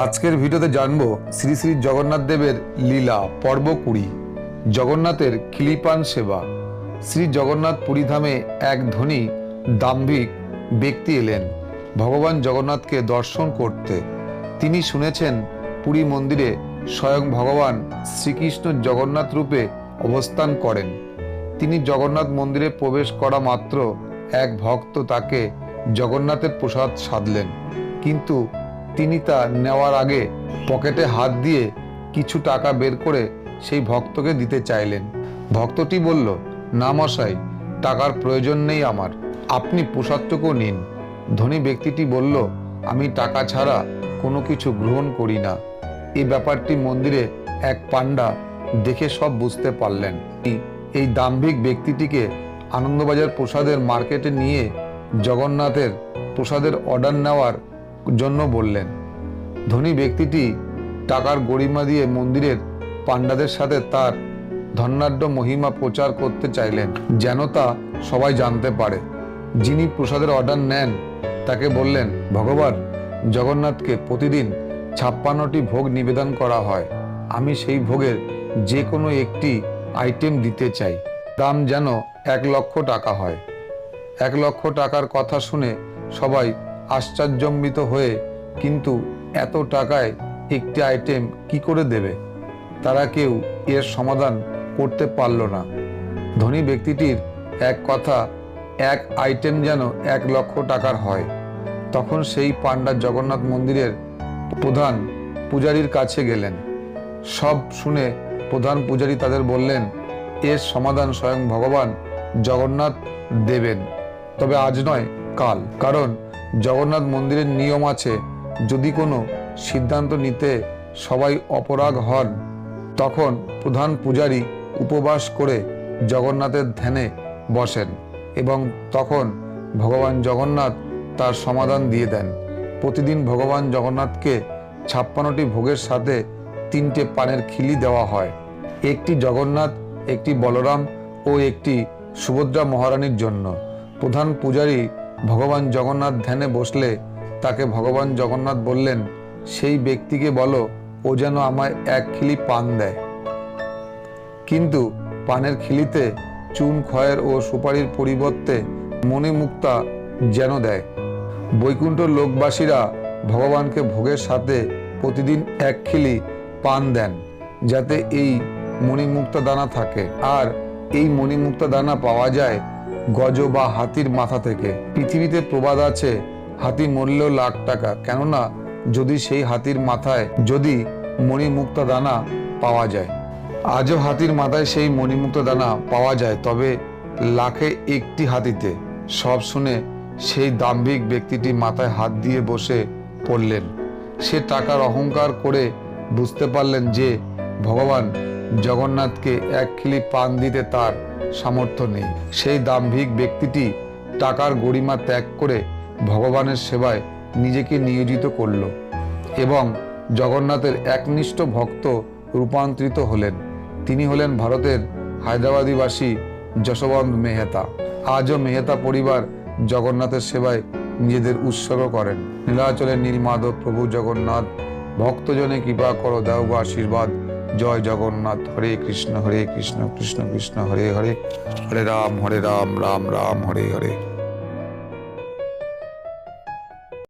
আজকের ভিডিওতে জানব শ্রী শ্রী জগন্নাথ দেবের লীলা পর্ব কুড়ি, জগন্নাথের খিলিপান সেবা। শ্রী জগন্নাথ পুরীধামে এক ধনী, দাম্ভিক ব্যক্তি এলেন। ভগবান জগন্নাথকে দর্শন করতে। তিনি শুনেছেন পুরী মন্দিরে স্বয়ং ভগবান শ্রীকৃষ্ণ জগন্নাথ রূপে অবস্থান করেন। তিনি জগন্নাথ মন্দিরে প্রবেশ করা মাত্র এক ভক্ত তাকে জগন্নাথের প্রসাদ সাধলেন। কিন্তু তিনি তা নেওয়ার আগে পকেটে হাত দিয়ে কিছু টাকা বের করে সেই ভক্তকে দিতে চাইলেন। ভক্তটি বলল, না মশাই, টাকার প্রয়োজন নেই আমার। আপনি প্রসাদটুকু নিন। ধনী ব্যক্তিটি বলল, আমি টাকা ছাড়া কোনো কিছু গ্রহণ করি না। এই ব্যাপারটি মন্দিরে এক পাণ্ডা দেখে সব বুঝতে পারলেন। এই দাম্ভিক ব্যক্তিটিকে আনন্দবাজার প্রসাদের মার্কেটে নিয়ে জগন্নাথের প্রসাদের অর্ডার নেওয়ার জন্য বললেন, ধনী ব্যক্তিটি টাকার গরিমা দিয়ে মন্দিরের পাণ্ডাদের সাথে তার ধন্যাঢ্য মহিমা প্রচার করতে চাইলেন, যেন তা সবাই জানতে পারে। যিনি প্রসাদের অর্ডার নেন, তাকে বললেন, ভগবান, জগন্নাথকে প্রতিদিন ছাপ্পান্নটি ভোগ নিবেদন করা হয়। আমি সেই ভোগের যে কোনো একটি আইটেম দিতে চাই। দাম যেন এক লক্ষ টাকা হয়। এক লক্ষ টাকার কথা শুনে সবাই আশ্চর্যম্বিত হয়ে, কিন্তু এত টাকায় একটি আইটেম কি করে দেবে? তারা কেউ এর সমাধান করতে পারল না। ধনী ব্যক্তিটির এক কথা, এক আইটেম যেন এক লক্ষ টাকার হয়। তখন সেই পাণ্ডা জগন্নাথ মন্দিরের প্রধান পূজারীর কাছে গেলেন। সব শুনে প্রধান পূজারী তাদের বললেন, এর সমাধান স্বয়ং ভগবান জগন্নাথ দেবেন। তবে আজ নয়, কাল। কারণ জগন্নাথ মন্দিরের নিয়ম আছে, যদি কোনো সিদ্ধান্ত নিতে সবাই অপরাগ হন, তখন প্রধান পূজারী উপবাস করে জগন্নাথের ধ্যানে বসেন এবং তখন ভগবান জগন্নাথ তার সমাধান দিয়ে দেন। প্রতিদিন ভগবান জগন্নাথকে ছাপ্পান্নটি ভোগের সাথে তিনটে পানের খিলি দেওয়া হয়। একটি জগন্নাথ, একটি বলরাম ও একটি সুভদ্রা মহারানীর জন্য। প্রধান পূজারী ভগবান জগন্নাথ ধ্যানে বসলে তাকে ভগবান জগন্নাথ বললেন, সেই ব্যক্তিকে বলো, ও যেন আমায় এক খিলি পান দেয়। কিন্তু পানের খিলিতে চুন, খয়ের ও সুপারির পরিবর্তে মনে মুক্তা যেন দেয়। বৈকুণ্ঠ লোকবাসীরা ভগবানকে ভোগের সাথে প্রতিদিন এক খিলি পান দেন, যাতে এই মণিমুক্তা দানা থাকে। আর এই মণিমুক্তা দানা পাওয়া যায় গজ বা হাতির মাথা থেকে। পৃথিবীতে প্রবাদ আছে, হাতি মরলেও লাখ টাকা। কেননা, যদি সেই হাতির মাথায়, যদি মণিমুক্তা দানা পাওয়া যায়। আজও হাতির মাথায় সেই মণিমুক্ত দানা পাওয়া যায়, তবে লাখে একটি হাতিতে। সব শুনে সেই দাম্ভিক ব্যক্তিটি মাথায় হাত দিয়ে বসে পড়লেন। সে টাকার অহংকার করে বুঝতে পারলেন যে, ভগবান জগন্নাথকে এক খিলি পান দিতে তার সামর্থ্য নেই। সেই দাম্ভিক ব্যক্তিটি টাকার গরিমা ত্যাগ করে ভগবানের সেবায় নিজেকে নিয়োজিত করল এবং জগন্নাথের একনিষ্ঠ ভক্ত রূপান্তরিত হলেন। তিনি হলেন ভারতের হায়দ্রাবাদীবাসী যশবন্ত মেহতা। আজও মেহতা পরিবার জগন্নাথের সেবায় নিজেদের উৎসর্গ করেন। নীলাচলের নীলমাধব প্রভু জগন্নাথ ভক্তজনে কৃপা করো দেও আশীর্বাদ। জয় জগন্নাথ, হরে কৃষ্ণ হরে কৃষ্ণ কৃষ্ণ কৃষ্ণ, হরে হরে হরে রাম হরে রাম রাম রাম, হরে হরে।